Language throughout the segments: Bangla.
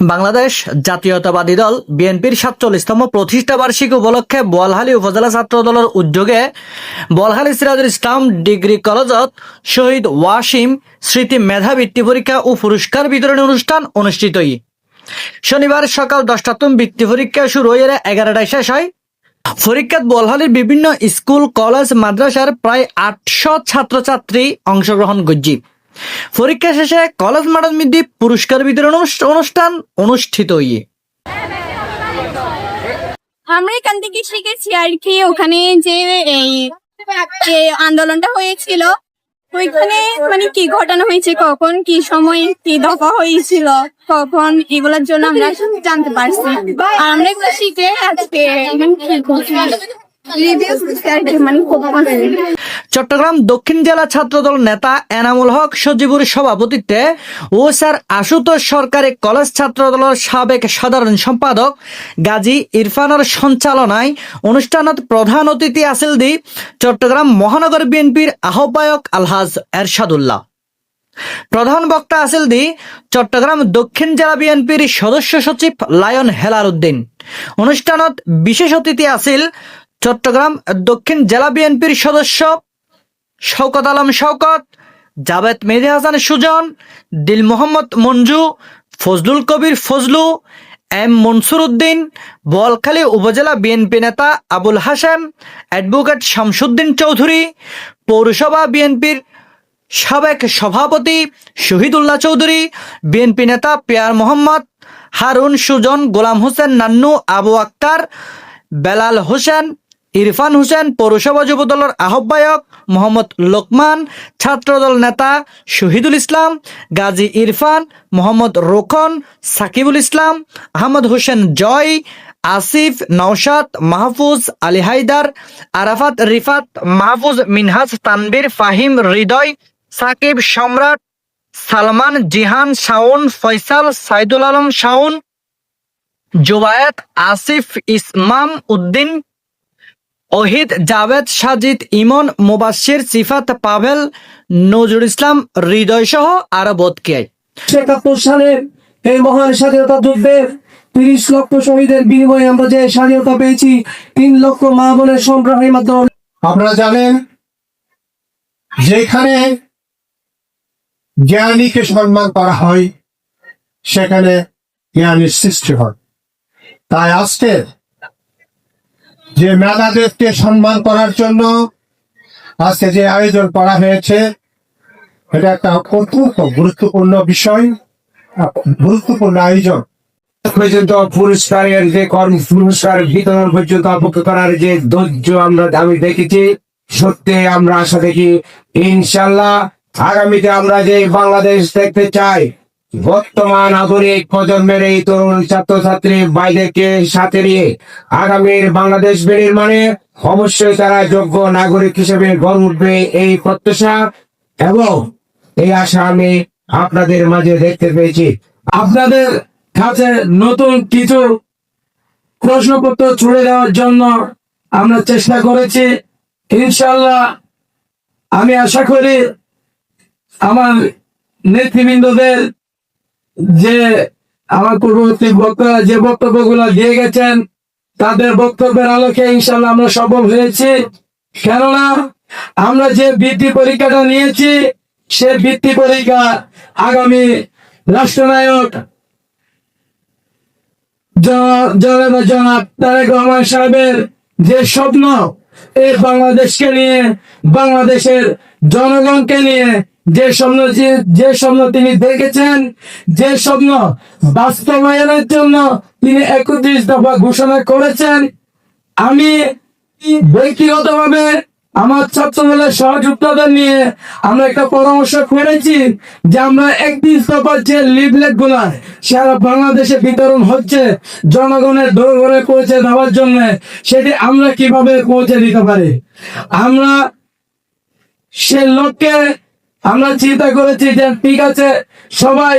বাংলাদেশ জাতীয়তাবাদী দল বিএনপির সাতচল্লিশতম প্রতিষ্ঠা বার্ষিকী উপলক্ষে বোয়ালহালী উপজেলা ছাত্র দলের উদ্যোগে বোয়ালহালী সিরাজুল ইসলাম ডিগ্রি কলেজত শহীদ ওয়াসিম স্মৃতি মেধা বৃত্তি পরীক্ষা ও পুরস্কার বিতরণী অনুষ্ঠান অনুষ্ঠিত শনিবার সকাল দশটাতম বৃত্তি পরীক্ষা শুরু হয়ে এগারোটায় শেষ হয়। পরীক্ষাত বোয়ালহালীর বিভিন্ন স্কুল, কলেজ, মাদ্রাসার প্রায় আটশো ছাত্রছাত্রী অংশগ্রহণ করছে। পরীক্ষা শেষে কলেজ মাঠের মধ্যে পুরস্কার বিতরণ অনুষ্ঠান অনুষ্ঠিত হইয়ে আমরা এখান থেকে শিখেছি আর কি, ওখানে যে এই আন্দোলনটা হয়েছিল, ওইখানে মানে কি ঘটানো হয়েছে, কখন কি সময়, কি দফা হয়েছিল, কখন এগুলোর জন্য আমরা জানতে পারছি আর আমরা এগুলো শিখে আজকে মানে। চট্টগ্রাম দক্ষিণ জেলা ছাত্রদল নেতা এনামুল হক সজীবুর সভাপতিত্বে ও স্যার আশুতোষ সরকারি কলেজ ছাত্রদলের সাবেক সাধারণ সম্পাদক গাজী ইরফানের সঞ্চালনায় অনুষ্ঠানত প্রধান অতিথি আছিল দি চট্টগ্রাম মহানগর বিএনপির আহ্বায়ক আলহাজ এরশাদুল্লাহ। প্রধান বক্তা আছিল দি চট্টগ্রাম দক্ষিণ জেলা বিএনপির সদস্য সচিব লায়ন হেলাল উদ্দিন অনুষ্ঠানত বিশেষ অতিথি আছিল চট্টগ্রাম দক্ষিণ জেলা বিএনপির সদস্য শওকত আলম শওকত, জাভেদ মেহেদি হাসান সুজন, দিল মোহাম্মদ মঞ্জু, ফজলুল কবির ফজলু, এম মনসুর উদ্দিন, বোয়ালখালী উপজেলা বিএনপি নেতা আবুল হাসেম অ্যাডভোকেট শামসুদ্দিন চৌধুরী, পৌরসভা বিএনপির সাবেক সভাপতি শহীদুল্লাহ চৌধুরী, বিএনপি নেতা পেয়ার মোহাম্মদ, হারুন সুজন, গোলাম হোসেন নান্নু, আবু আক্তার, বেলাল হোসেন ইরফান হোসেন পৌরসভা যুবদলের আহ্বায়ক মোহাম্মদ লোকমান, ছাত্রদল নেতা শহীদুল ইসলাম, গাজী ইরফান, মোহাম্মদ রোকন, সাকিবুল ইসলাম, আহমদ হোসেন জয়, আসিফ নওশাদ মাহফুজ আলী হায়দার, আরাফাত রিফাত, মাহফুজ মিনহাজ তানবীর ফাহিম, হৃদয়, সাকিব সম্রাট, সালমান, জিহান, শাওন, ফয়সাল, সাইদুল আলম শাওন, জুবায়েত, আসিফ, ইসমাম উদ্দিন ওহিদ জাভেদ সাজিদ ইমন মুবাশির সিফাত পাভেল নজরুল ইসলাম হৃদয় সহ আরও বোধকে। একাত্তর সালের এই মহান স্বাধীনতা যুদ্ধের তিরিশ লক্ষ শহীদের বিনিময়ে আমরা যে স্বাধীনতা পেয়েছি তিন লক্ষ মা বোনের সংগ্রামের মাধ্যমে। আপনারা জানেন যেখানে জ্ঞানীকে সম্মান করা হয় সেখানে জ্ঞানের সৃষ্টি হয়। তাই আজকে যে মেধাদেরকে সম্মান করার জন্য আজকে যে আয়োজন করা হয়েছে, এটা একটা অত্যন্ত গুরুত্বপূর্ণ বিষয়, গুরুত্বপূর্ণ আয়োজন। পর্যন্ত পুরস্কারের যে কর্ম, পুরস্কার বিতরণ পর্যন্ত অপেক্ষা করার যে ধৈর্য আমরা, আমি দেখেছি, সত্যি আমরা আশা দেখি, ইনশাল্লাহ আগামীতে আমরা যে বাংলাদেশ দেখতে চাই বর্তমান আধুনিক প্রজন্মের এই তরুণ ছাত্রছাত্রী বাইদেরকে সাথে নিয়ে আগামীর বাংলাদেশ বিনির্মাণে অবশ্যই তারা যোগ্য নাগরিক হিসেবে গড়ে উঠবে এই প্রত্যাশা এবং এই আশা আমি আপনাদের মাঝে দেখতে পেয়েছি। আপনাদের কাছে নতুন কিছু প্রশ্নপত্র ছুড়ে দেওয়ার জন্য আমরা চেষ্টা করেছি। ইনশাল্লাহ আমি আশা করি আমার নেতৃবৃন্দদের যে আমার পূর্ববর্তী বক্তারা যে বক্তব্যগুলো দিয়ে গেছেন, তাদের বক্তব্যের আলোকে ইনশাল্লাহ আমরা সফল হয়েছি। কেননা, আমরা যে বৃত্তি পরীক্ষাটা নিয়েছি, সে বৃত্তি পরীক্ষা আগামী রাষ্ট্রনায়ক সাহেবের যে স্বপ্ন এই বাংলাদেশকে নিয়ে, বাংলাদেশের জনগণকে নিয়ে যে স্বপ্ন যে স্বপ্ন তিনি দেখেছেন, যে স্বপ্ন বাস্তবায়নের জন্য তিনি একত্রিশ দফা ঘোষণা করেছেন, আমি ব্যক্তিগতভাবে আমার ছাত্রদলের সহযোগিতাদের নিয়ে আমরা একটা পরামর্শ করেছি যে আমরা একত্রিশ দফার যে লিফলেটগুলা সারা বাংলাদেশে বিতরণ হচ্ছে, জনগণের দৌড় পৌঁছে দেওয়ার জন্য, সেটি আমরা কীভাবে পৌঁছে দিতে পারি? আমরা সে লক্ষ্যে আমরা চিন্তা করেছি যে, ঠিক আছে, সবাই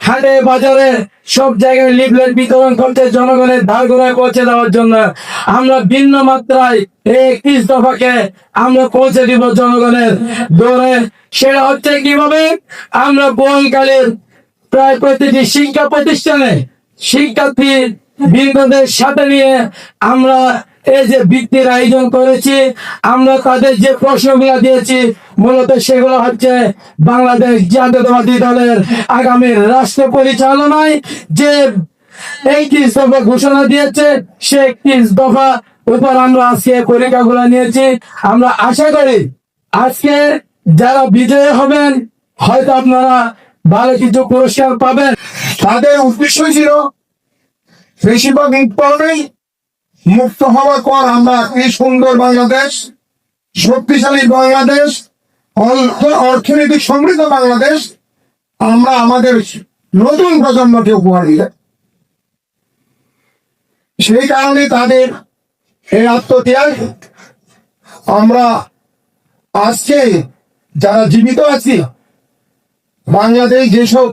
হাটে বাজারে, সব জায়গায় লিফলেট বিতরণ করতে জনগণের ধার ঘোড়ায় পৌঁছে দেওয়ার জন্য আমরা ভিন্ন মাত্রায় এই একত্রিশ দফাকে আমরা পৌঁছে দিব জনগণের দৌড়ে সেটা হচ্ছে কীভাবে? আমরা বোয়ালকালের প্রায় প্রতিটি শিক্ষা প্রতিষ্ঠানে শিক্ষার্থী বৃন্দদের সাথে নিয়ে আমরা এই যে বৃত্তির আয়োজন করেছি, আমরা তাদের যে প্রশ্নগুলো দিয়েছি, মূলত সেগুলো হচ্ছে বাংলাদেশ জাতীয়তাবাদী দলের আগামী রাষ্ট্র পরিচালনায় যে একত্রিশ দফা ঘোষণা দিয়েছে, সে একত্রিশ দফা উপর আমরা আজকে পরীক্ষাগুলো নিয়েছি। আমরা আশা করি আজকে যারা বিজয়ী হবেন, হয়তো আপনারা ভালো কিছু পুরস্কার পাবেন। তাদের উদ্দেশ্য ছিল বেশিরভাগ ইম্পর্টেন্ট মুক্ত হওয়ার পর আমরা। এই সুন্দর বাংলাদেশ, শক্তিশালী বাংলাদেশ অর্থ- অর্থনৈতিক সমৃদ্ধ বাংলাদেশ, আমরা আমাদের নতুন প্রজন্মকে উপহার দিলে। সেই কারণে তাদের এই আত্মত্যাগ, আমরা আজকে যারা জীবিত আছি, বাংলাদেশ যেসব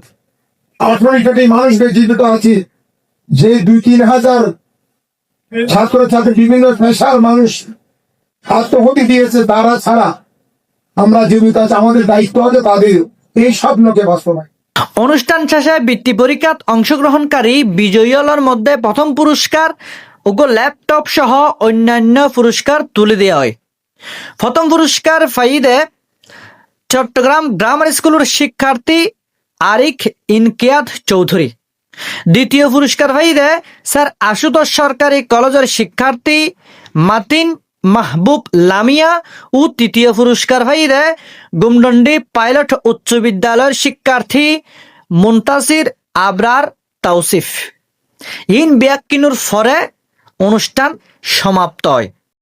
আঠারো কোটি মানুষদের জীবিত আছি, যে দুই তিন হাজার ছাত্র ছাত্রী বিভিন্ন পেশার মানুষ আত্মহতি দিয়েছে তারা ছাড়া। আমরা জীবিত আছে, আমাদের দায়িত্ব আছে তাদের। এই স্বপ্নকে বাস্তবায়ন। অনুষ্ঠান শেষে বৃত্তি পরীক্ষাত অংশগ্রহণকারী বিজয়ীদের মধ্যে প্রথম পুরস্কার ও ল্যাপটপ সহ অন্যান্য পুরস্কার তুলে দেওয়া হয়। প্রথম পুরস্কার ফাইদে চট্টগ্রাম গ্রামার স্কুলের শিক্ষার্থী আরিক ইনকিয়াত চৌধুরী। দ্বিতীয় পুরস্কার ফাইদে স্যার আশুতোষ সরকারি কলেজের শিক্ষার্থী মাতিন মাহবুব লামিয়া ও তৃতীয় পুরস্কার ফাইদে গুমডন্ডি পাইলট উচ্চ বিদ্যালয়ের শিক্ষার্থী মুন্তাসির আবরার তাওসিফ। ইন ব্যাকিনুর ফরে অনুষ্ঠান সমাপ্ত হয়।